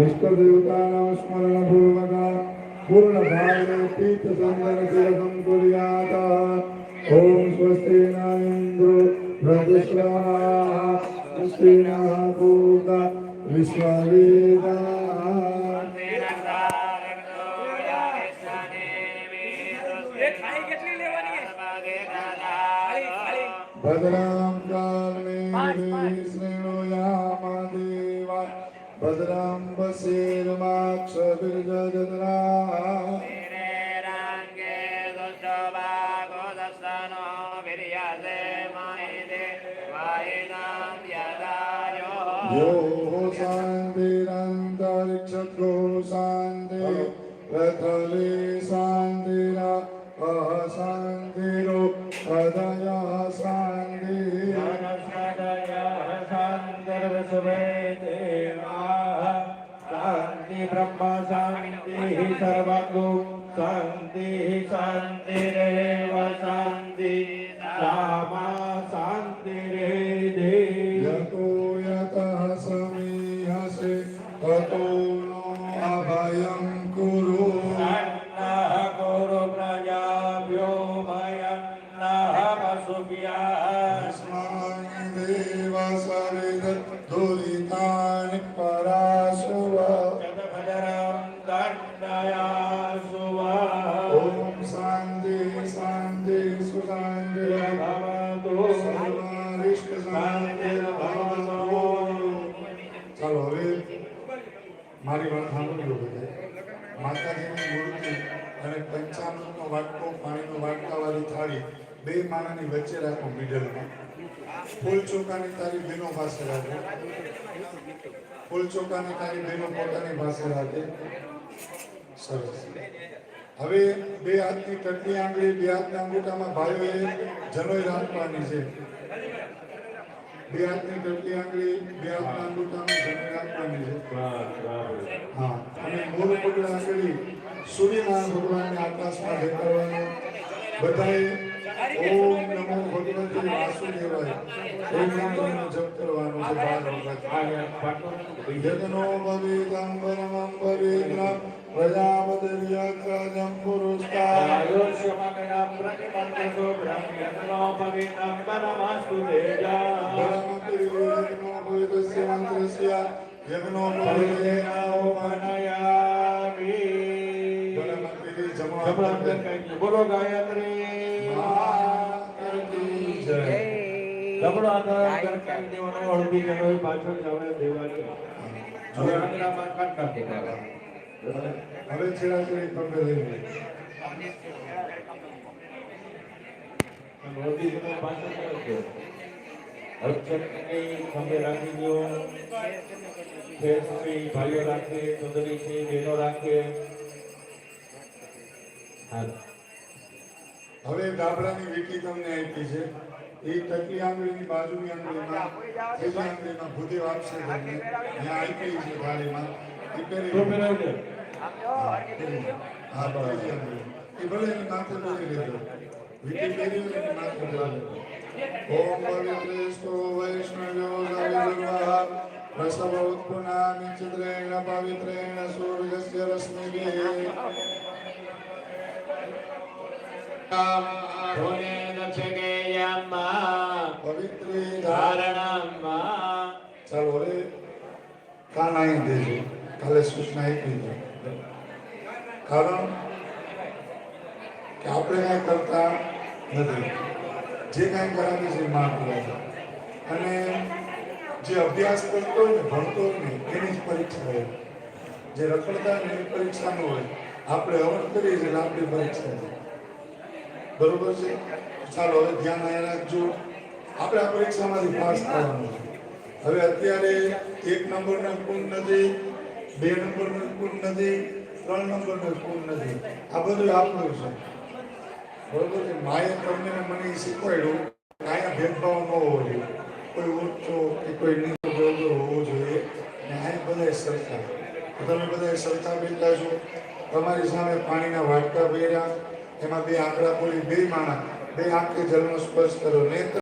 ઇષ્ટ દેવતાના સ્મરણ પૂર્વક પૂર્ણ ભાવે પીત ચંદન તિલકમ કુર્યાત ઓમ સ્વસ્તિ નાન્દ્રો પ્રતિષ્ઠા સ્ત્રીના ભૂતા વિશ્વવેદા ભદ્રામ કારણે શ્રી ભદ્રમ શીર્માક્ષર્જદરા યો શાંતિરંતરિક્ષત્રો શાંતિ રથલે શાંતિરા અહ શાંતિરો હૃદય शांति सर्वगु शांति शांतिरेव शांति सामा शांतिरेधि यतो यतः समीहसे ततो नो अभयं कुरु अन्नः कुरु प्रजाभ्यो भयन्नः पशुभ्यः अस्मान् देव सविद दुरितानि ચાલો હવે મારી વાત સાંભળજો બધા માતાજીની મૂર્તિ અને પંચામૃતનો વાટકો પાણીનો વાટકાવાળી થાળી. બે માણાની વચ્ચે રાખો, મિડલમાં. ફૂલ ચોકાની તારી બહેનો પાસે રાખો ફૂલ ચોકાની તારી બહેનો પોતાની પાસે રાખે. સરસ. હવે બે હાથની ટટલી આંગળી બે હાથના અંગૂઠામાં ભાઈઓએ જનોઈ રાખવાની છે. બે હાથની ટટલી આંગળી બે હાથના અંગૂઠામાં જનોઈ રાખવાની છે. હા અને મૂળ પગલા આંગળી સૂર્યનારાયણ ભગવાનને આકાશમાં દેખાડવાનું બધાએ ઓમ નમો ભગવતે વાસુદેવાય. એ મંત્રનો જપ કરવાનો છે. બાર વખત યજ્ઞો ભવેદં પરમં ભવેદ્રમ બોલો ગાયત્રી આધાર દેવાનો જનોય પાછળ જવાય દેવાની હવે કાટ હવે છેડા છેડી પગે લઈને અળધી જનોય પાછળ જાવે છે અક્ષરની ખંભે રાખી દો ફેસથી ભાઈઓ રાખે સુંદરી છે બહેનો રાખે. હા હવે ગાબડાની વીટી તમને આપી છે. એ ટકલી આંગળીની બાજુની આંગળીમાં ત્રીજી આંગળીમાં ભૂદેવ આપશે તમને. અહીંયા આપી છે થાળીમાં એ પહેરી તો પેલા છે હા ત્રીજી આંગળી એ ભલે એની માથે પહેરી લેજો વીટી પહેરી હોય એની માથે પહેરી લેજો ઓમ પવિત્રેસ્તો વૈષ્ણવ્યો આવી કાલે સૂચના આપી દો કારણ કે આપણે કાંઈ કરતા નથી. જે કાંઈ કરાવી છે માં કરે છે અને જે અભ્યાસ કરતો હોય ને, ભણતો હોય ને, એની જ પરીક્ષા હોય. જે રખડતા ને, એની પરીક્ષા ન હોય. આપણે અવર કરીએ છીએ આપણી પરીક્ષા બરોબર છે? ચાલો, હવે ધ્યાન અહીંયા રાખજો. આપણે આ પરીક્ષામાંથી પાસ થવાનું છે. હવે અત્યારે એક નંબરના ગુણ નથી. બે નંબરનું સ્કૂલ નથી, ત્રણ નંબરનું સ્કૂલ નથી. આ બધું આપણું છે. બરોબર છે? માએ તમને મને શીખવાડ્યું કે અહીંયા ભેદભાવ ન હોવો જોઈએ. કોઈ ઊંચો કે કોઈ નીચો બરોબર હોવો જોઈએ. ને અહીં બધા સરખા. તમે બધા સરખા બેઠા છો. તમારી સામે પાણીના વાટકા પહેર્યા એમાં બે આંકડા બોલી, બે માણા, બે આંખે જલનો સ્પર્શ કર્યો. નેત્ર